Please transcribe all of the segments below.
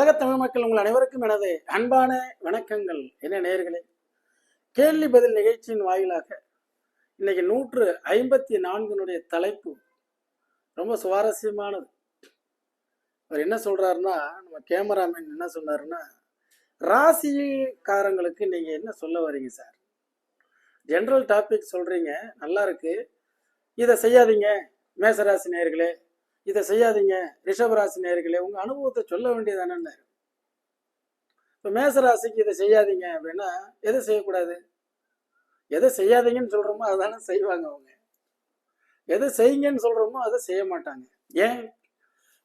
உலகத் தமிழ் மக்கள் உங்கள் அனைவருக்கும் எனது அன்பான வணக்கங்கள். என்ன நேர்களே கேள்வி பதில் நிகழ்ச்சியின் வாயிலாக இன்னைக்கு நூற்று ஐம்பத்தி நான்கினுடைய தலைப்பு ரொம்ப சுவாரஸ்யமானது. அவர் என்ன சொல்றாருன்னா நம்ம கேமராமேன் என்ன சொன்னாருன்னா ராசிக்காரங்களுக்கு நீங்க என்ன சொல்ல வரீங்க சார்? ஜென்ரல் டாபிக் சொல்றீங்க நல்லா இருக்கு. இதை செய்யாதீங்க மேசராசி நேர்களே இதை செய்யாதீங்க. ரிஷபராசி நேர்களே உங்க அனுபவத்தை சொல்ல வேண்டியதானே இப்போ மேசராசிக்கு இதை செய்யாதீங்க அப்படின்னா எதை செய்யக்கூடாது? எதை செய்யாதீங்கன்னு சொல்றோமோ அதானே செய்வாங்க அவங்க. எதை செய்யுங்கன்னு சொல்றோமோ அதை செய்ய மாட்டாங்க. ஏன்?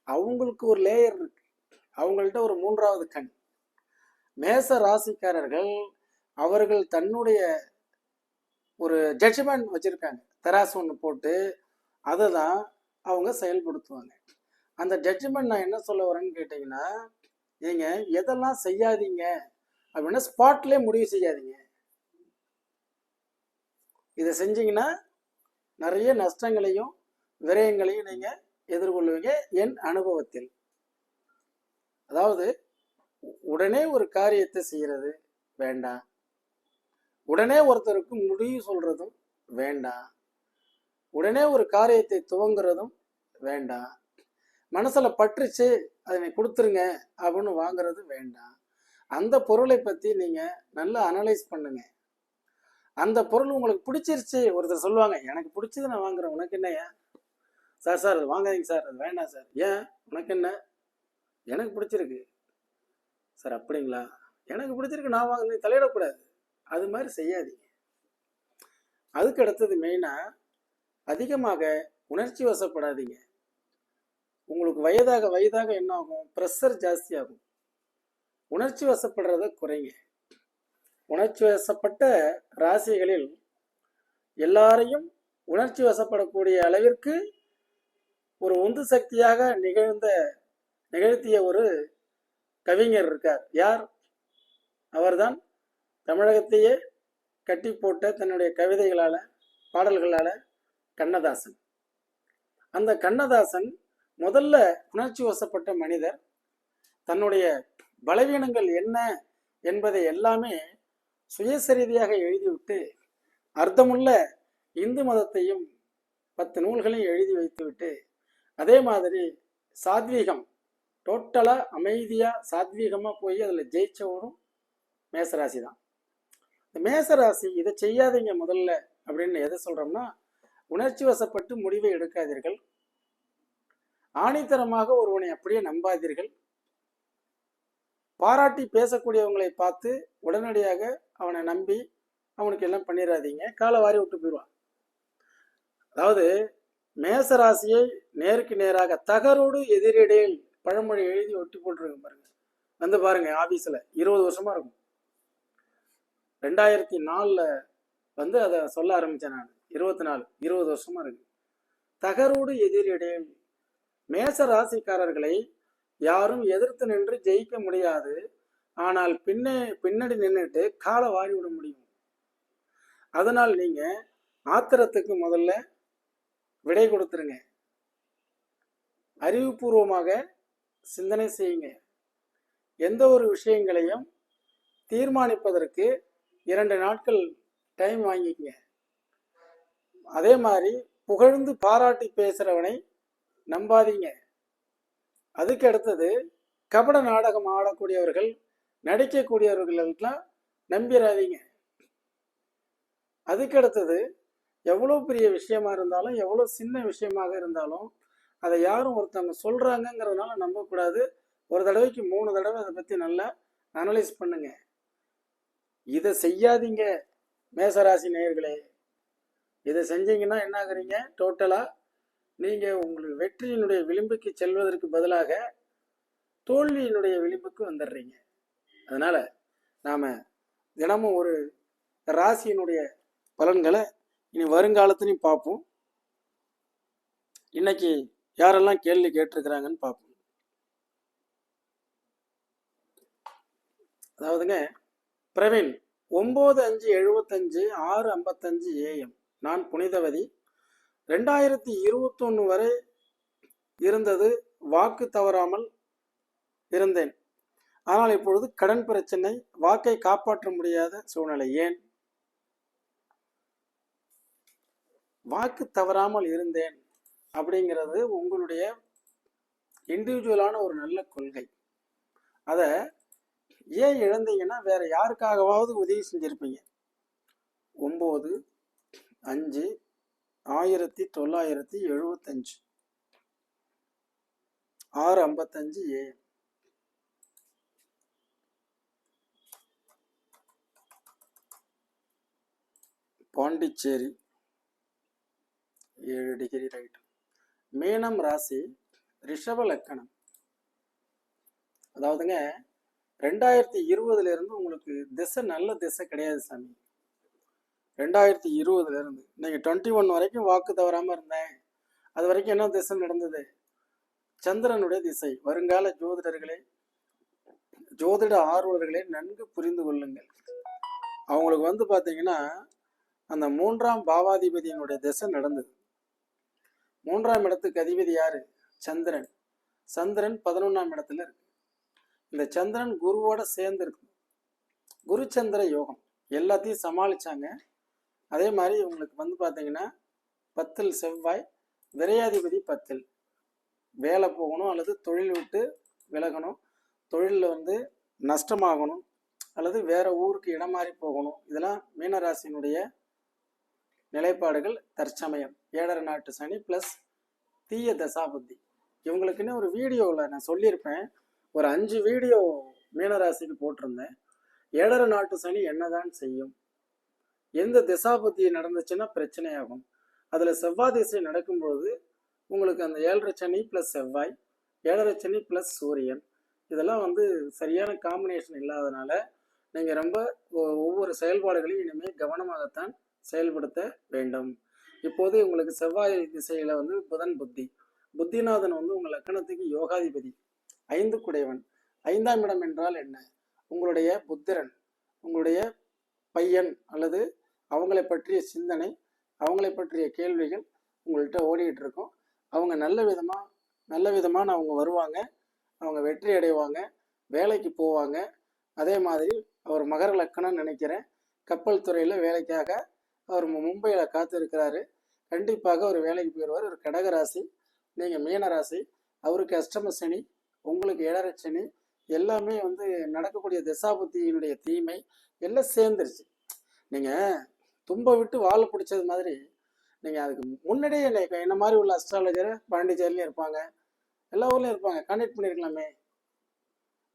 அவங்களுக்கு ஒரு லேயர் இருக்கு. அவங்கள்ட்ட ஒரு மூன்றாவது கண். மேச ராசிக்காரர்கள் அவர்கள் தன்னுடைய ஒரு ஜட்ஜ்மெண்ட் வச்சிருக்காங்க. தராசு ஒன்று போட்டு அதை தான் அவங்க செயல்படுத்துவாங்க. அந்த ஜட்ஜ்மெண்ட் நான் என்ன சொல்ல வரேன்னு கேட்டிங்கன்னா நீங்க எதெல்லாம் செய்யாதீங்க அப்படின்னா ஸ்பாட்லேயே முடிவு செய்யாதீங்க. இதை செஞ்சீங்கன்னா நிறைய நஷ்டங்களையும் விரயங்களையும் நீங்க எதிர்கொள்வீங்க என் அனுபவத்தில். அதாவது உடனே ஒரு காரியத்தை செய்யறது வேண்டாம். உடனே ஒருத்தருக்கு முடிவு சொல்றதும் வேண்டாம். உடனே ஒரு காரியத்தை துவங்குறதும் வேண்டாம். மனசுல பற்றுச்சு அதனை கொடுத்துருங்க அப்படின்னு வாங்குறது வேண்டாம். அந்த பொருளை பத்தி நீங்க நல்லா அனலைஸ் பண்ணுங்க. அந்த பொருள் உங்களுக்கு பிடிச்சிருச்சு ஒருத்தர் சொல்லுவாங்க எனக்கு பிடிச்சது நான் வாங்குறேன் உனக்கு என்னய்யா? சார் சார் அது வாங்காதீங்க சார் அது வேண்டாம் சார். ஏன்? உனக்கு என்ன? எனக்கு பிடிச்சிருக்கு. சார் அப்படிங்களா? எனக்கு பிடிச்சிருக்கு நான் வாங்கினேன் தலையிடக்கூடாது. அது மாதிரி செய்யாதீங்க. அதுக்கு அடுத்தது மெயினாக அதிகமாக உணர்ச்சி வசப்படாதீங்க. உங்களுக்கு வயதாக வயதாக என்ன ஆகும் ப்ரெஷர் ஜாஸ்தியாகும். உணர்ச்சி வசப்படுறத குறைங்க. உணர்ச்சி வசப்பட்ட ராசிகளில் எல்லாரையும் உணர்ச்சி வசப்படக்கூடிய அளவிற்கு ஒரு உந்து சக்தியாக நிகழ்ந்த நிகழ்த்திய ஒரு கவிஞர் இருக்கார். யார்? அவர்தான் தமிழகத்தையே கட்டி போட்ட தன்னுடைய கவிதைகளால் பாடல்களால் கண்ணதாசன். அந்த கண்ணதாசன் முதல்ல உணர்ச்சி வசப்பட்ட மனிதர். தன்னுடைய பலவீனங்கள் என்ன என்பதை எல்லாமே சுயசரிதியாக எழுதிவிட்டு அர்த்தமுள்ள இந்து மதத்தையும் பத்து நூல்களையும் எழுதி வைத்துவிட்டு அதே மாதிரி சாத்வீகம் டோட்டலாக அமைதியாக சாத்வீகமாக போய் அதில் ஜெயிச்சவரும் மேசராசி தான் இந்த மேசராசி இதை செய்யாதீங்க முதல்ல அப்படின்னு எதை சொல்கிறோம்னா உணர்ச்சி வசப்பட்டு முடிவை எடுக்காதீர்கள். ஆணித்தரமாக ஒருவனை அப்படியே நம்பாதீர்கள். பாராட்டி பேசக்கூடியவங்களை பார்த்து உடனடியாக அவனை நம்பி அவனுக்கு எல்லாம் பண்ணிடாதீங்க காலை வாரி விட்டு போயிடுவான். அதாவது மேசராசியை நேருக்கு நேராக தகரோடு எதிரிடையில் பழமொழி எழுதி ஒட்டி போட்டுருங்க பாருங்க. வந்து பாருங்க ஆபீஸ்ல இருபது வருஷமா இருக்கும். ரெண்டாயிரத்தி நாலுல வந்து அதை சொல்ல ஆரம்பிச்சேன் நான். இருபத்தி நாலு இருபது வருஷமா இருக்கு. தகரோடு எதிரிடையில் மேச ராசிக்காரர்களை யாரும் எதிர்த்து நின்று ஜெயிக்க முடியாது. ஆனால் பின்னே பின்னாடி நின்றுட்டு காலை வாரி விட முடியும். அதனால் நீங்க ஆத்திரத்துக்கு முதல்ல விடை கொடுத்துருங்க. அறிவுபூர்வமாக சிந்தனை செய்யுங்க. எந்த ஒரு விஷயங்களையும் தீர்மானிப்பதற்கு இரண்டு நாட்கள் டைம் வாங்கிக்கங்க. அதே மாதிரி புகழ்ந்து பாராட்டி பேசுறவனை நம்பாதீங்க. அதுக்கு அடுத்தது கபட நாடகம் ஆடக்கூடியவர்கள் நடிக்கக்கூடியவர்களெல்லாம் நம்பிடாதீங்க அதுக்கு அடுத்தது எவ்வளோ பெரிய விஷயமா இருந்தாலும் எவ்வளோ சின்ன விஷயமாக இருந்தாலும் அதை யாரும் ஒருத்தவங்க சொல்கிறாங்கங்கிறதுனால நம்பக்கூடாது. ஒரு தடவைக்கு மூணு தடவை அதை பற்றி நல்லா அனலைஸ் பண்ணுங்க. இதை செய்யாதீங்க மேசராசி நேயர்களே. இதை செஞ்சீங்கன்னா என்ன ஆகுறீங்க டோட்டலாக நீங்கள் உங்களுக்கு வெற்றியினுடைய விளிம்புக்கு செல்வதற்கு பதிலாக தோல்வியினுடைய விளிம்புக்கு வந்துடுறீங்க. அதனால் நாம் தினமும் ஒரு ராசியினுடைய பலன்களை இனி வருங்காலத்துலையும் பார்ப்போம். இன்னைக்கு யாரெல்லாம் கேள்வி கேட்டிருக்கிறாங்கன்னு பார்ப்போம். அதாவதுங்க பிரவீன் ஒம்பது அஞ்சு எழுபத்தஞ்சு ஆறு ஐம்பத்தஞ்சு ஏஎம் நான் புனிதவதி. ரெண்டாயிரத்தி இருபத்தொன்று வரை இருந்தது வாக்கு தவறாமல் இருந்தேன். ஆனால் இப்பொழுது கடன் பிரச்சனை வாக்கை காப்பாற்ற முடியாத சூழ்நிலை. ஏன்? வாக்கு தவறாமல் இருந்தேன் அப்படிங்கிறது உங்களுடைய இண்டிவிஜுவலான ஒரு நல்ல கொள்கை. அதை ஏன் இழந்தீங்கன்னா வேற யாருக்காகவாவது உதவி செஞ்சிருப்பீங்க. ஒம்பது அஞ்சு ஆயிரத்தி தொள்ளாயிரத்தி எழுபத்தஞ்சு ஆறு ஐம்பத்தஞ்சு ஏ. பாண்டிச்சேரி. ஏழு டிகிரி ரைட் மீனம் ராசி ரிஷப லக்கணம். அதாவதுங்க ரெண்டாயிரத்தி இருபதுல இருந்து உங்களுக்கு திசை நல்ல திசை கிடையாது சாமி. ரெண்டாயிரத்தி இருபதுல இருந்து டுவெண்ட்டி ஒன் வரைக்கும் வாக்கு தவறாம இருந்தேன். அது வரைக்கும் என்ன திசை நடந்தது? சந்திரனுடைய திசை. வருங்கால ஜோதிடர்களே ஜோதிட ஆர்வலர்களே நன்கு புரிந்து கொள்ளுங்கள். அவங்களுக்கு வந்து பார்த்தீங்கன்னா அந்த மூன்றாம் பாவாதிபதியினுடைய திசை நடந்தது. மூன்றாம் இடத்துக்கு அதிபதி யாரு? சந்திரன். சந்திரன் பதினொன்றாம் இடத்துல இருக்கு. இந்த சந்திரன் குருவோட சேர்ந்து இருக்கு குருச்சந்திர யோகம். எல்லாத்தையும் சமாளிச்சாங்க. அதே மாதிரி உங்களுக்கு வந்து பார்த்தீங்கன்னா பத்தில் செவ்வாய் விரையாதிபதி பத்தில். வேலை போகணும் அல்லது தொழில் விட்டு விலகணும். தொழிலில் வந்து நஷ்டமாகணும் அல்லது வேற ஊருக்கு இடம் மாறி போகணும். இதெல்லாம் மீனராசியினுடைய நிலைப்பாடுகள் தற்சமயம். ஏழரை நாட்டு சனி ப்ளஸ் தீய தசாபுத்தி. இவங்களுக்குன்னு ஒரு வீடியோவில் நான் சொல்லியிருப்பேன். ஒரு அஞ்சு வீடியோ மீனராசிக்கு போட்டிருந்தேன். ஏழரை நாட்டு சனி என்னதான் செய்யும்? எந்த திசாபுத்தி நடந்துச்சுன்னா பிரச்சனையாகும். அதில் செவ்வாய் திசை நடக்கும்பொழுது உங்களுக்கு அந்த ஏழரை சனி ப்ளஸ் செவ்வாய் ஏழரை சனி ப்ளஸ் சூரியன் இதெல்லாம் வந்து சரியான காம்பினேஷன் இல்லாதனால நீங்கள் ரொம்ப ஒவ்வொரு செயல்பாடுகளையும் இனிமேல் கவனமாகத்தான் செயல்படுத்த வேண்டும். இப்போது உங்களுக்கு செவ்வாய் திசையில் வந்து புதன் புத்தி. புத்திநாதன் வந்து உங்கள் லக்கணத்துக்கு யோகாதிபதி. ஐந்து குடைவன் ஐந்தாம் இடம் என்றால் என்ன? உங்களுடைய புத்திரன் உங்களுடைய பையன் அல்லது அவங்களை பற்றிய சிந்தனை அவங்களை பற்றிய கேள்விகள் உங்கள்கிட்ட ஓடிக்கிட்டு இருக்கும் அவங்க நல்ல விதமாக நல்ல விதமான அவங்க வருவாங்க அவங்க வெற்றி அடைவாங்க வேலைக்கு போவாங்க. அதே மாதிரி அவர் மகர லக்கணம் நினைக்கிறேன். கப்பல் துறையில் வேலைக்காக அவர் மும்பையில் காத்திருக்கிறாரு. கண்டிப்பாக அவர் வேலைக்கு போயிடுவார். ஒரு கடகராசி நீங்கள் மீனராசி அவருக்கு அஷ்டம சனி உங்களுக்கு ஏழரை சனி எல்லாமே வந்து நடக்கக்கூடிய திசாபுத்தியினுடைய தீமை எல்லாம் சேர்ந்துருச்சு. நீங்கள் தும்ப விட்டு வாழை பிடிச்சது மாதிரி நீங்கள் அதுக்கு முன்னாடியே என்ன- என்ன மாதிரி உள்ள அஸ்ட்ராலஜர் பாண்டிச்சேரிலையும் இருப்பாங்க. எல்லா ஊர்லேயும் இருப்பாங்க. கான்டாக்ட் பண்ணியிருக்கலாமே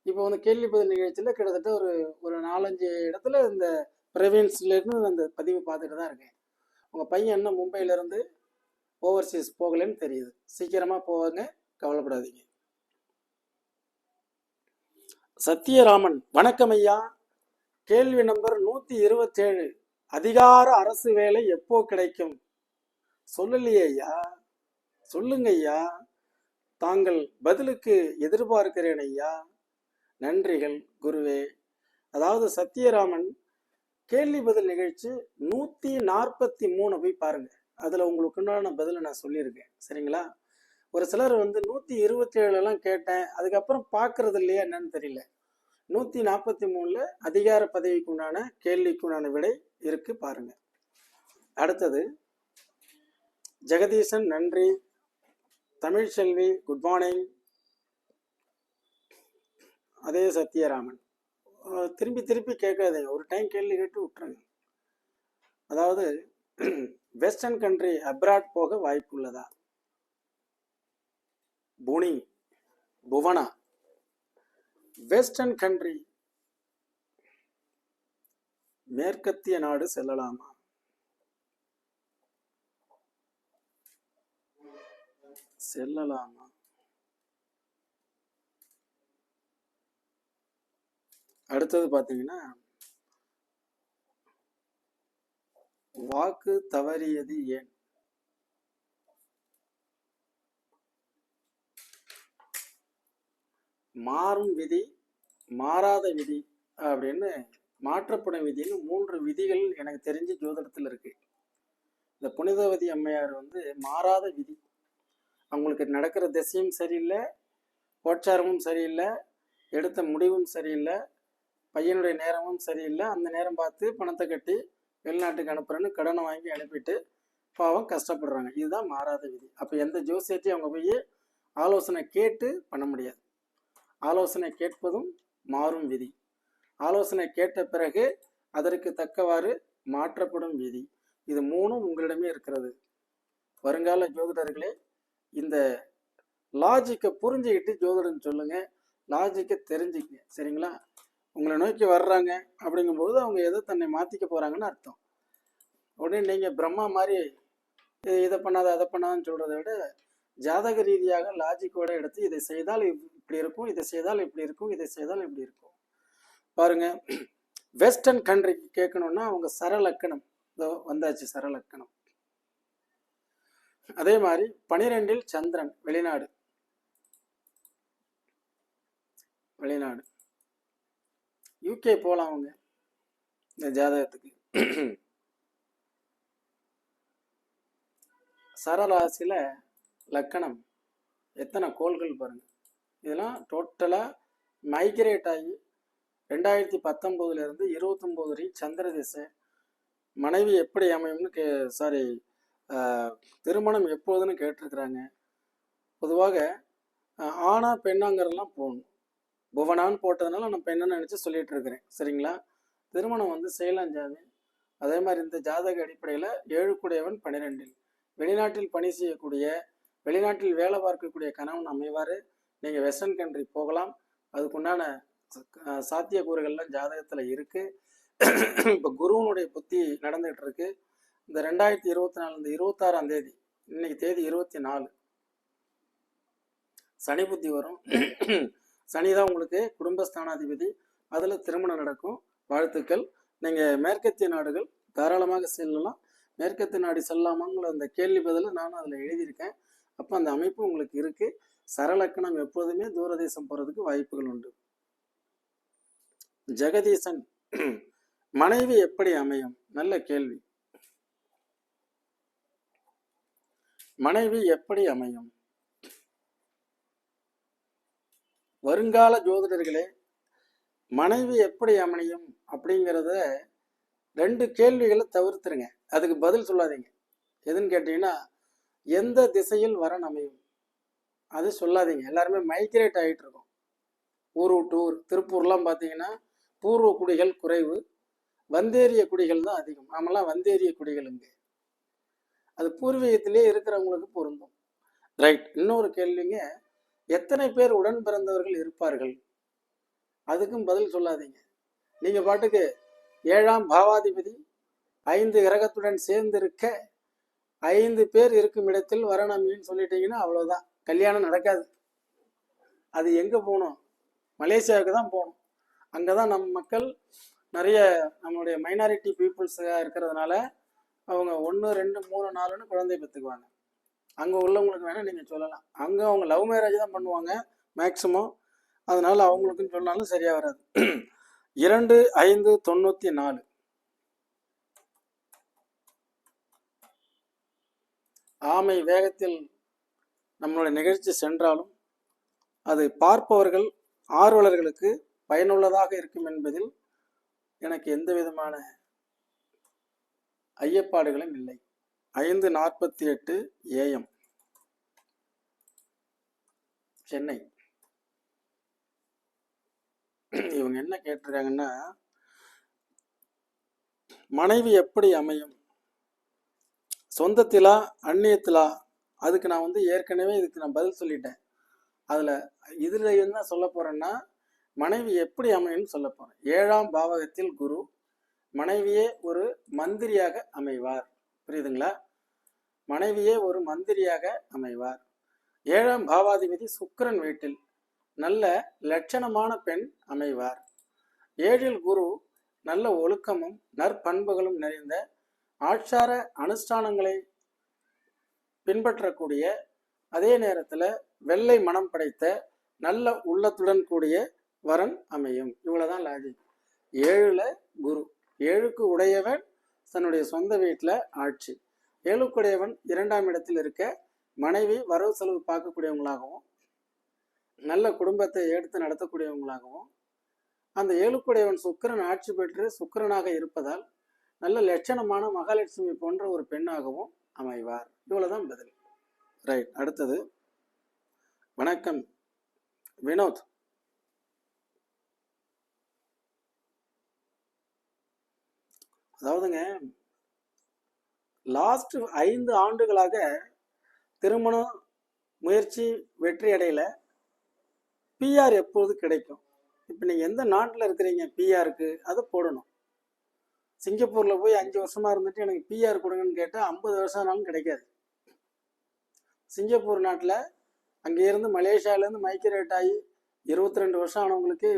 இப்போ வந்து கேள்வி பதில் நிகழ்ச்சியில் கிட்டத்தட்ட ஒரு ஒரு நாலஞ்சு இடத்துல இந்த ப்ரொவின்ஸ்லேருந்து அந்த பதிவு பார்த்துட்டு தான் இருக்கேன். உங்கள் பையன் இன்னும் மும்பையிலேருந்து ஓவர்சீஸ் போகலைன்னு தெரியுது. சீக்கிரமாக போவாங்க கவலைப்படாதீங்க. சத்யராமன் வணக்கம் ஐயா. கேள்வி நம்பர் நூற்றி இருபத்தேழு. அதிகார அரசு வேலை எப்போ கிடைக்கும்? சொல்லலையே ஐயா சொல்லுங்க ஐயா தாங்கள் பதிலுக்கு எதிர்பார்க்கிறேன் ஐயா நன்றிகள் குருவே. அதாவது சத்யராமன் கேள்வி பதில் நிகழ்ச்சி நூற்றி நாற்பத்தி மூணு போய் பாருங்க. அதில் உங்களுக்கு உண்டான பதிலை நான் சொல்லியிருக்கேன். சரிங்களா? ஒரு சிலர் வந்து நூற்றி இருபத்தேழுலாம் கேட்டேன். அதுக்கப்புறம் பார்க்கறது இல்லையா என்னன்னு தெரியல. நூற்றி நாற்பத்தி மூணில் அதிகார பதவிக்கு உண்டான கேள்விக்கு உண்டான விடை இருக்கு பாருங்க. அடுத்தது ஜெகதீசன் நன்றி. தமிழ்செல்வி குட் மார்னிங் அதே சத்யராமன். திரும்பி திருப்பி திருப்பி கேட்காதீங்க. ஒரு டைம் கேள்வி கேட்டு விட்டுருங்க. அதாவது வெஸ்டர்ன் கண்ட்ரி அப்ராட் போக வாய்ப்பு உள்ளதா புனி புவனா. வெஸ்டர்ன் கண்ட்ரி மேற்கத்திய நாடு செல்லலாமா? செல்லலாமா? அடுத்தது பார்த்தீங்கன்னா வாக்கு தவறியது ஏன்? மாறும் விதி மாறாத விதி அப்படின்னு மாற்றப்படும் விதின்னு மூன்று விதிகள் எனக்கு தெரிஞ்சு ஜோதிடத்தில் இருக்கு. இந்த புனிதவதி அம்மையார் வந்து மாறாத விதி. அவங்களுக்கு நடக்கிற திசையும் சரியில்லை கோச்சாரமும் சரியில்லை எடுத்த முடிவும் சரியில்லை பையனுடைய நேரமும் சரியில்லை. அந்த நேரம் பார்த்து பணத்தை கட்டி வெளிநாட்டுக்கு அனுப்புறேன்னு கடனை வாங்கி அனுப்பிட்டு பாவம் கஷ்டப்படுறாங்க. இதுதான் மாறாத விதி. அப்போ எந்த ஜோசியத்தையும் அவங்க போய் ஆலோசனை கேட்டு பண்ண முடியாது. ஆலோசனை கேட்பதும் மாறும் விதி. ஆலோசனை கேட்ட பிறகு அதற்கு தக்கவாறு மாற்றப்படும் விதி. இது மூணும் உங்களிடமே இருக்கிறது. வருங்கால ஜோதிடர்களே இந்த லாஜிக்கை புரிஞ்சுக்கிட்டு ஜோதிடம் சொல்லுங்க. லாஜிக்கை தெரிஞ்சுக்கங்க. சரிங்களா? உங்களை நோக்கி வர்றாங்க அப்படிங்கும்போது அவங்க எதை தன்னை மாற்றிக்க போகிறாங்கன்னு அர்த்தம். உடனே நீங்கள் பிரம்மா மாதிரி இதை பண்ணாத அதை பண்ணாதன்னு சொல்கிறத விட ஜாதக ரீதியாக லாஜிக்கோட எடுத்து இதை செய்தால் இப்படி இருக்கும் இதை செய்தால் இப்படி இருக்கும் இதை செய்தால் இப்படி இருக்கும். பாருங்க வெஸ்டர்ன் கண்ட்ரிக்கு கேட்கணும்னா அவங்க சரலக்கணம். இதோ வந்தாச்சு சரலக்கணம். அதே மாதிரி பனிரெண்டில் சந்திரன் வெளிநாடு. வெளிநாடு. யூகே போகலாம் அவங்க இந்த ஜாதகத்துக்கு. சரராசியில் லக்கணம் எத்தனை கோள்கள் பாருங்க. இதெல்லாம் டோட்டலாக மைக்ரேட் ஆகி ரெண்டாயிரத்தி பத்தொம்போதுலேருந்து இருபத்தொம்போது வரை சந்திர திசை மனைவி எப்படி அமையும்னு கே சாரி திருமணம் எப்போதுன்னு கேட்டிருக்கிறாங்க. பொதுவாக ஆஹ், ஆணா பெண்ணாங்கிறதெல்லாம் போகணும் புவனான்னு போட்டதுனால நான் பெண்ணை நினச்சி சொல்லிட்டு இருக்கிறேன். சரிங்களா? திருமணம் வந்து செய்யலாஞ்சாமி அதே மாதிரி இந்த ஜாதக அடிப்படையில் ஏழுக்குடையவன் பன்னிரெண்டில் வெளிநாட்டில் பணி செய்யக்கூடிய வெளிநாட்டில் வேலை பார்க்கக்கூடிய கணவன் அமைவார். நீங்கள் வெஸ்டர்ன் கண்ட்ரி போகலாம். அதுக்குண்டான சாத்தியக்கூறுகள்லாம் ஜாதகத்தில் இருக்குது இப்போ குருவனுடைய புத்தி நடந்துகிட்டு இருக்கு இந்த ரெண்டாயிரத்தி இருபத்தி நாலு இந்த இருபத்தாறாம் தேதி இன்னைக்கு தேதி இருபத்தி நாலு. சனி புத்தி வரும். சனி தான் உங்களுக்கு குடும்பஸ்தானாதிபதி. அதில் திருமணம் நடக்கும். வாழ்த்துக்கள். நீங்கள் மேற்கத்திய நாடுகள் தாராளமாக செல்லலாம். மேற்கத்திய நாடு செல்லாமாங்கிற அந்த கேள்வி பதில் நானும் அதில் எழுதியிருக்கேன். அப்போ அந்த அமைப்பு உங்களுக்கு இருக்குது சரலக்கணம் எப்போதுமே தூரதேசம் போகிறதுக்கு வாய்ப்புகள் உண்டு. ஜெகதீசன் மனைவி எப்படி அமையும்? நல்ல கேள்வி. மனைவி எப்படி அமையும்? வருங்கால ஜோதிடர்களே மனைவி எப்படி அமையும் அப்படிங்கிறத ரெண்டு கேள்விகளை தவிர்த்துருங்க. அதுக்கு பதில் சொல்லாதீங்க. எதுன்னு கேட்டீங்கன்னா எந்த திசையில் வரன் அமையும்? அது சொல்லாதீங்க. எல்லாருமே மைக்ரேட் ஆகிட்டு இருக்கோம் ஊர் விட்டு ஊர். திருப்பூர்லாம் பார்த்தீங்கன்னா பூர்வ குடிகள் குறைவு வந்தேறிய குடிகள் தான் அதிகம். நாமெல்லாம் வந்தேறிய குடிகள் இங்கே. அது பூர்வீகத்திலே இருக்கிறவங்களுக்கு பொருந்தும். ரைட். இன்னொரு கேள்விங்க எத்தனை பேர் உடன் பிறந்தவர்கள் இருப்பார்கள்? அதுக்கும் பதில் சொல்லாதீங்க. நீங்க பாட்டுக்கு ஏழாம் பாவாதிபதி ஐந்து கிரகத்துடன் சேர்ந்து இருக்க ஐந்து பேர் இருக்கும் இடத்தில் வரணமின்னு சொல்லிட்டீங்கன்னா அவ்வளவுதான். கல்யாணம் நடக்காது. அது எங்க போகணும்? மலேசியாவுக்கு தான் போகணும். அங்கே தான் நம்ம மக்கள் நிறைய நம்மளுடைய மைனாரிட்டி பீப்புள்ஸாக இருக்கிறதுனால அவங்க ஒன்று ரெண்டு மூணு நாலுன்னு குழந்தை பெற்றுக்குவாங்க. அங்கே உள்ளவங்களுக்கு வேணால் நீங்கள் சொல்லலாம். அங்கே அவங்க லவ் மேரேஜ் தான் பண்ணுவாங்க மேக்ஸிமம் அதனால அவங்களுக்குன்னு சொன்னாலும் சரியாக வராது. இரண்டு ஐந்து தொண்ணூற்றி நாலு. ஆமை வேகத்தில் நம்மளுடைய நிகழ்ச்சி சென்றாலும் அது பார்ப்பவர்கள் ஆர்வலர்களுக்கு பயனுள்ளதாக இருக்கும் என்பதில் எனக்கு எந்த விதமான ஐயப்பாடுகளும் இல்லை. ஐந்து நாற்பத்தி எட்டு ஏஎம் சென்னை. இவங்க என்ன கேட்டிருக்காங்கன்னா மனைவி எப்படி அமையும்? சொந்தத்திலா அந்நியத்திலா? அதுக்கு நான் வந்து ஏற்கனவே இதுக்கு நான் பதில் சொல்லிட்டேன். அதில் இதில் என்ன சொல்ல போகிறேன்னா மனைவி எப்படி அமையும்னு சொல்ல போகிறேன் ஏழாம் பாவகத்தில் குரு மனைவியே ஒரு மந்திரியாக அமைவார். புரியுதுங்களா? மனைவியே ஒரு மந்திரியாக அமைவார். ஏழாம் பாவாதிபதி சுக்கிரன் வீட்டில் நல்ல லட்சணமான பெண் அமைவார். ஏழில் குரு நல்ல ஒழுக்கமும் நற்பண்புகளும் நிறைந்த ஆட்சார அனுஷ்டானங்களை பின்பற்றக்கூடிய அதே நேரத்தில் வெள்ளை மனம் படைத்த நல்ல உள்ளத்துடன் கூடிய வரன் அமையும். இவ்வளோதான் லாஜிக் ஏழில் குரு. ஏழுக்கு உடையவன் தன்னுடைய சொந்த வீட்டில் ஆட்சி. ஏழுக்குடையவன் இரண்டாம் இடத்தில் இருக்க மனைவி வரவு செலவு பார்க்கக்கூடியவங்களாகவும் நல்ல குடும்பத்தை எடுத்து நடத்தக்கூடியவங்களாகவும் அந்த ஏழுக்குடையவன் சுக்கிரன் ஆட்சி பெற்று சுக்கிரனாக இருப்பதால் நல்ல லட்சணமான மகாலட்சுமி போன்ற ஒரு பெண்ணாகவும் அமைவார். இவ்வளோதான் பதில். ரைட் அடுத்தது. வணக்கம். வினோத். அதாவதுங்க லாஸ்ட் ஐந்து ஆண்டுகளாக திருமணம் முயற்சி வெற்றி அடையில. பிஆர் எப்போது கிடைக்கும்? இப்போ நீங்கள் எந்த நாட்டில் இருக்கிறீங்க? பிஆருக்கு அதை போடணும். சிங்கப்பூரில் போய் அஞ்சு வருஷமாக இருந்துட்டு எனக்கு பிஆர் கொடுங்கன்னு கேட்டால் ஐம்பது வருஷம் ஆனாலும் கிடைக்காது. சிங்கப்பூர் நாட்டில் அங்கே இருந்து மலேசியாவிலேருந்து மைக்ரேட் ஆகி இருபத்தி ரெண்டு வருஷம் ஆனவங்களுக்கு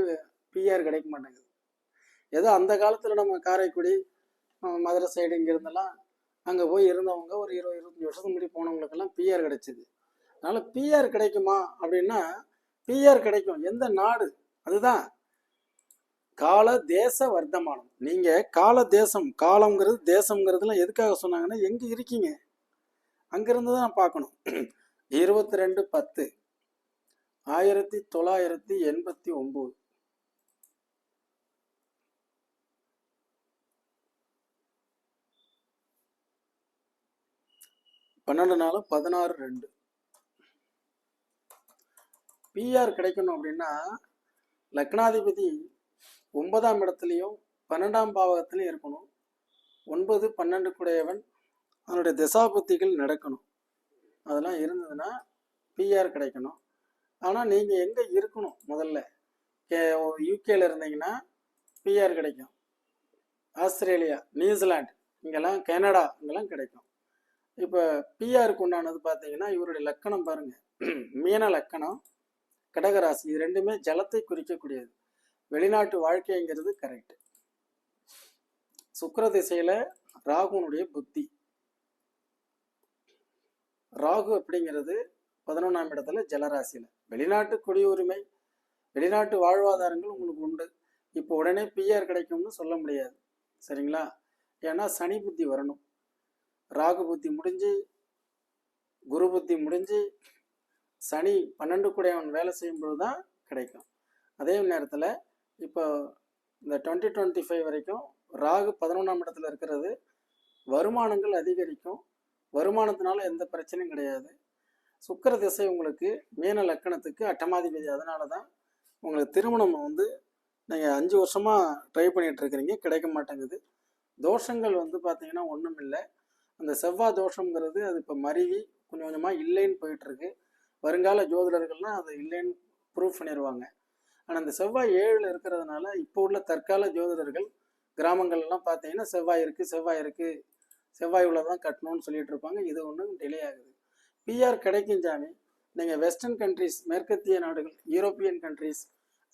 பிஆர் கிடைக்க மாட்டேங்குது. ஏதோ அந்த காலத்தில் நம்ம காரைக்குடி மதுரை சைடு இங்கே இருந்தெல்லாம் அங்கே போய் இருந்தவங்க ஒரு இருபது இருபத்தஞ்சி வருஷத்துக்கு முன்னாடி போனவங்களுக்கெல்லாம் பிஆர் கிடைச்சிது. அதனால் பிஆர் கிடைக்குமா அப்படின்னா பிஆர் கிடைக்கும். எந்த நாடு? அதுதான் கால தேச வர்த்தமானம். நீங்கள் கால தேசம் காலங்கிறது தேசங்கிறதுலாம் எதுக்காக சொன்னாங்கன்னா எங்கே இருக்கீங்க? அங்கேருந்து தான் பார்க்கணும். இருபத்தி ரெண்டு பத்து ஆயிரத்தி தொள்ளாயிரத்தி எண்பத்தி ஒம்பது. பன்னெண்டு நாலு பதினாறு ரெண்டு. பிஆர் கிடைக்கணும் அப்படின்னா லக்னாதிபதி ஒன்பதாம் இடத்துலையும் பன்னெண்டாம் பாவகத்திலையும் இருக்கணும். ஒன்பது பன்னெண்டு கூடையவன் அதனுடைய திசாபுத்திகள் நடக்கணும். அதெல்லாம் இருந்ததுன்னா பிஆர் கிடைக்கணும். ஆனால் நீங்கள் எங்கே இருக்கணும் முதல்ல? கே யூகேல இருந்தீங்கன்னா பிஆர் கிடைக்கும். ஆஸ்திரேலியா நியூசிலாண்டு இங்கெல்லாம் கனடா இங்கெல்லாம் கிடைக்கும். இப்போ பிஆருக்கு உண்டானது பார்த்தீங்கன்னா இவருடைய லக்கணம் பாருங்க. மீன லக்கணம் கடகராசி இது ரெண்டுமே ஜலத்தை குறிக்கக்கூடியது. வெளிநாட்டு வாழ்க்கைங்கிறது கரெக்ட் சுக்கர திசையில ராகுனுடைய புத்தி. ராகு அப்படிங்கிறது பதினொன்றாம் இடத்துல ஜலராசியில. வெளிநாட்டு குடியுரிமை வெளிநாட்டு வாழ்வாதாரங்கள் உங்களுக்கு உண்டு. இப்போ உடனே பிஆர் கிடைக்கும்னு சொல்ல முடியாது. சரிங்களா? ஏன்னா சனி புத்தி வரணும். ராகு புத்தி முடிஞ்சு குரு புத்தி முடிஞ்சு சனி பன்னெண்டு கூடையவன் வேலை செய்யும்போது தான் கிடைக்கும். அதே நேரத்தில் இப்போ இந்த டுவெண்ட்டி டுவெண்ட்டி ஃபைவ் வரைக்கும் ராகு பதினொன்றாம் இடத்துல இருக்கிறது. வருமானங்கள் அதிகரிக்கும். வருமானத்தினால எந்த பிரச்சனையும் கிடையாது. சுக்கிர திசை உங்களுக்கு மீன லக்கணத்துக்கு அட்டமாதிபதி. அதனால தான் உங்களுக்கு திருமணம் வந்து நீங்கள் அஞ்சு வருஷமாக ட்ரை பண்ணிகிட்டு இருக்கிறீங்க. கிடைக்க மாட்டேங்குது. தோஷங்கள் வந்து பார்த்தீங்கன்னா ஒன்றும் இல்லை அந்த செவ்வாய் தோஷங்கிறது அது இப்போ மருவி கொஞ்சம் கொஞ்சமாக இல்லைன்னு போயிட்டு இருக்கு வருங்கால ஜோதிடர்கள்லாம் அது இல்லைன்னு ப்ரூஃப் பண்ணிடுவாங்க ஆனால் அந்த செவ்வாய் ஏழில் இருக்கிறதுனால இப்போ உள்ள தற்கால ஜோதிடர்கள் கிராமங்கள்லாம் பார்த்தீங்கன்னா செவ்வாய் இருக்குது செவ்வாய் இருக்குது செவ்வாய் உள்ளதான் கட்டணும்னு சொல்லிட்டு இருப்பாங்க. இது ஒன்றும் டிலே ஆகுது. பிஆர் கிடைக்கும் சாமி. நீங்கள் வெஸ்டர்ன் கண்ட்ரிஸ் மேற்கத்திய நாடுகள் யூரோப்பியன் கண்ட்ரிஸ்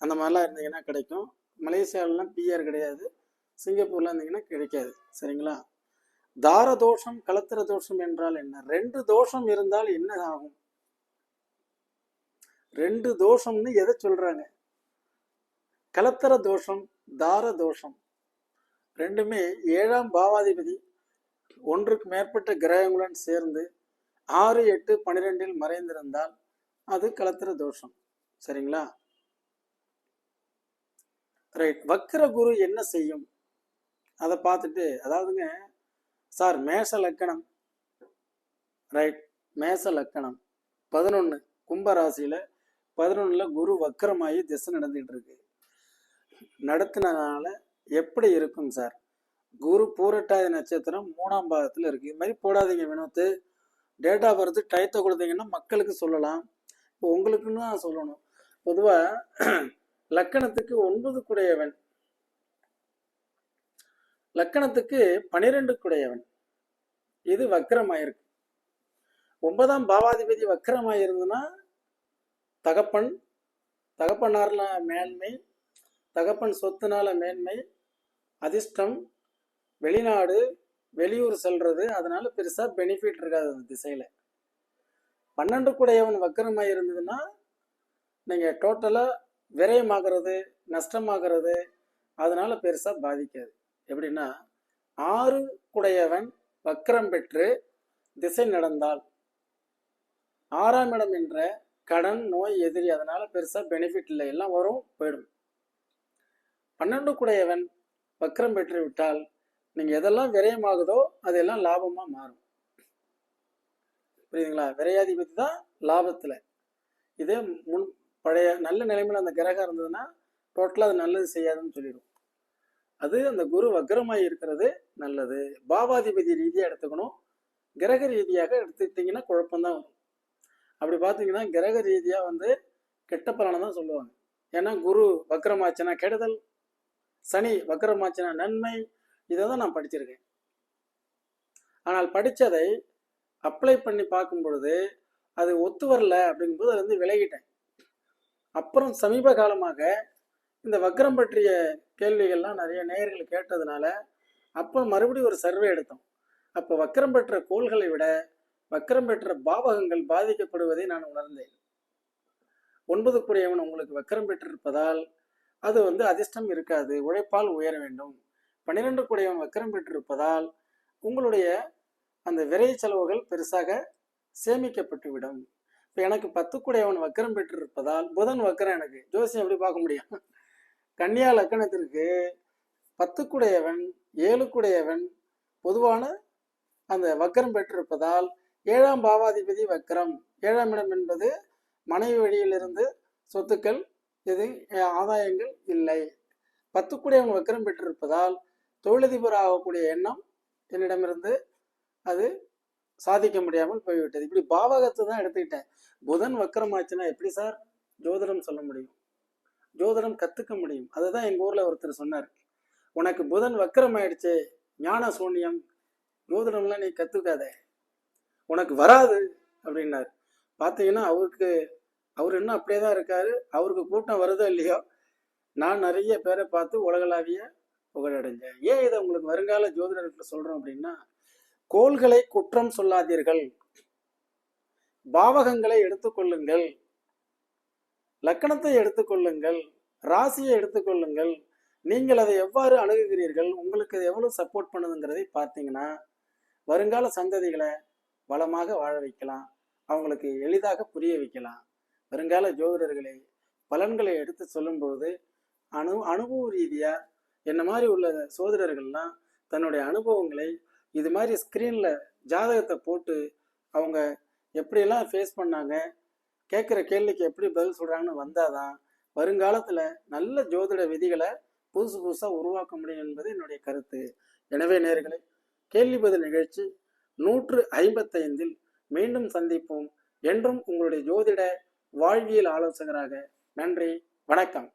அந்த மாதிரிலாம் இருந்தீங்கன்னா கிடைக்கும். மலேசியாவிலலாம் பிஆர் கிடையாது. சிங்கப்பூர்லாம் இருந்தீங்கன்னா கிடைக்காது. சரிங்களா? தார தோஷம் கலத்திர தோஷம் என்றால் என்ன? ரெண்டு தோஷம் இருந்தால் என்ன ஆகும் ரெண்டு தோஷம்னு எதை சொல்றாங்க? கலத்தர தோஷம் தார தோஷம் ரெண்டுமே ஏழாம் பாவாதிபதி ஒன்றுக்கு மேற்பட்ட கிரகங்களுடன் சேர்ந்து ஆறு எட்டு பனிரெண்டில் மறைந்திருந்தால் அது கலத்திர தோஷம் சரிங்களா? ரைட் வக்கர குரு என்ன செய்யும்? அதை பார்த்துட்டு அதாவதுங்க சார் மேஷ லக்கணம். ரைட் மேஷ லக்கணம். பதினொன்று கும்பராசியில் பதினொன்றில் குரு வக்கரமாகி திசை நடந்துகிட்டு இருக்கு நடத்தினால எப்படி இருக்கும் சார்? குரு பூரட்டாதி நட்சத்திரம் மூணாம் பாகத்தில் இருக்குது இது மாதிரி போடாதீங்க வினோத்து. டேட்டா பர்த் டயத்தை கொடுத்தீங்கன்னா மக்களுக்கு சொல்லலாம். இப்போ உங்களுக்குன்னு தான் சொல்லணும். பொதுவாக லக்கணத்துக்கு ஒன்பது குடையவன். லக்கணத்துக்கு பனிரெண்டு குடையவன் இது வக்கரமாயிருக்கு. ஒன்பதாம் பாவாதிபதி வக்கரமாயிருந்ததுன்னா தகப்பன் தகப்பனார்ல மேன்மை தகப்பன் சொத்துனால மேன்மை அதிர்ஷ்டம் வெளிநாடு வெளியூர் செல்றது அதனால பெருசா பெனிஃபிட் இருக்காது அந்த திசையில. பன்னெண்டு கூடையவன் வக்கரமாக இருந்ததுன்னா நீங்க டோட்டலா விரயமாகிறது நஷ்டமாகிறது அதனால பெருசா பாதிக்காது. எப்படின்னா ஆறு குடையவன் வக்கரம் பெற்று திசை நடந்தால். ஆறாம் இடம் என்ற கடன் நோய் எதிரி அதனால பெருசா பெனிஃபிட் இல்லை. எல்லாம் வரும் போயிடும். பன்னெண்டு குடையவன் வக்கரம் பெற்று விட்டால் நீங்க எதெல்லாம் விரயமாகுதோ அதெல்லாம் லாபமா மாறும். புரியுதுங்களா? விரையாதிபதி தான் லாபத்துல. இதே முன் பழைய நல்ல நிலைமையில அந்த கிரகம் இருந்ததுன்னா டோட்டலா அது நல்லது செய்யாதுன்னு சொல்லிடும். அது அந்த குரு வக்ரமாய் இருக்கிறது நல்லது. பாவாதிபதி ரீதியாக எடுத்துக்கணும். கிரக ரீதியாக எடுத்துக்கிட்டிங்கன்னா குழப்பம்தான் வரும். அப்படி பார்த்தீங்கன்னா கிரக ரீதியாக வந்து கெட்ட பலனை தான் சொல்லுவாங்க. ஏன்னா குரு வக்ரமாச்சுனா கெடுதல் சனி வக்ரமாச்சுனா நன்மை இதை தான் நான் படிச்சிருக்கேன். ஆனால் படித்ததை அப்ளை பண்ணி பார்க்கும் பொழுது அது ஒத்து வரல அப்படிங்கும்போது அது வந்து விலகிட்டேன். அப்புறம் சமீப காலமாக இந்த வக்ரம் பற்றிய கேள்விகள்லாம் நிறைய நேயர்கள் கேட்டதுனால அப்போ மறுபடியும் ஒரு சர்வே எடுத்தோம். அப்போ வக்கரம் பெற்ற கோள்களை விட வக்கரம் பெற்ற பாவகங்கள் பாதிக்கப்படுவதை நான் உணர்ந்தேன். ஒன்பது கூடியவன் உங்களுக்கு வக்கரம் பெற்றிருப்பதால் அது வந்து அதிர்ஷ்டம் இருக்காது உழைப்பால் உயர வேண்டும். பன்னிரெண்டு கூடியவன் வக்கரம் பெற்றிருப்பதால் உங்களுடைய அந்த விரை செலவுகள் பெருசாக சேமிக்கப்பட்டுவிடும். இப்போ எனக்கு பத்து கூடையவன் வக்கரம் பெற்றிருப்பதால் புதன் வக்கரம் எனக்கு. ஜோசியம் எப்படி பார்க்க முடியும்? கன்னியா லக்கணத்திற்கு பத்துக்குடையவன் ஏழுக்குடையவன் ஏழு கூடையவன் பொதுவான அந்த வக்கரம் பெற்றிருப்பதால் ஏழாம் பாவாதிபதி வக்கரம். ஏழாம் இடம் என்பது மனைவி வழியிலிருந்து சொத்துக்கள் எது ஆதாயங்கள் இல்லை. பத்துக்குடையவன் வக்கரம் பெற்றிருப்பதால் தொழிலதிபர் ஆகக்கூடிய எண்ணம் என்னிடமிருந்து அது சாதிக்க முடியாமல் போய்விட்டது. இப்படி பாவகத்தை தான் எடுத்துக்கிட்டேன். புதன் வக்கரமாச்சுன்னா எப்படி சார்? ஜோதிடம் சொல்ல முடியும். ஜோதிடம் கத்துக்க முடியும். அதுதான் எங்க ஊர்ல ஒருத்தர் சொன்னார். உனக்கு புதன் வக்கரம் ஆயிடுச்சு ஞான சூன்யம் ஜோதிடம்லாம் நீ கத்துக்காத. உனக்கு வராது அப்படின்னாரு. பார்த்தீங்கன்னா அவருக்கு அவர் இன்னும் அப்படியே தான் இருக்காரு. அவருக்கு கூட்டம் வருதோ இல்லையோ நான் நிறைய பேரை பார்த்து உலகளாவிய புகழடைஞ்சேன். ஏன் இதை உங்களுக்கு வருங்கால ஜோதிடர்கள் சொல்றோம் அப்படின்னா கோள்களை குற்றம் சொல்லாதீர்கள். பாவகங்களை எடுத்துக்கொள்ளுங்கள். லக்கணத்தை எடுத்துக்கொள்ளுங்கள் ராசியை எடுத்துக்கொள்ளுங்கள். நீங்கள் அதை எவ்வாறு அணுகுகிறீர்கள்? உங்களுக்கு அது எவ்வளவு சப்போர்ட் பண்ணுதுங்கிறதை பார்த்தீங்கன்னா வருங்கால சந்ததிகளை வளமாக வாழ வைக்கலாம். அவங்களுக்கு எளிதாக புரிய வைக்கலாம். வருங்கால ஜோதிடர்களை பலன்களை எடுத்து சொல்லும்பொழுது அனு அனுபவ ரீதியா என்ன மாதிரி உள்ள சோதரர்கள்லாம் தன்னுடைய அனுபவங்களை இது மாதிரி ஸ்க்ரீனில் ஜாதகத்தை போட்டு அவங்க எப்படியெல்லாம் ஃபேஸ் பண்ணாங்க கேட்குற கேள்விக்கு எப்படி பதில் சொல்கிறாங்கன்னு வந்தாதான் வருங்காலத்தில் நல்ல ஜோதிட விதிகளை புதுசு புதுசாக உருவாக்க முடியும் என்பது என்னுடைய கருத்து. எனவே நேர்களை கேள்வி பதில் நிகழ்ச்சி நூற்று ஐம்பத்தைந்தில் மீண்டும் சந்திப்போம் என்றும் உங்களுடைய ஜோதிட வாழ்வியல் ஆலோசகராக நன்றி வணக்கம்.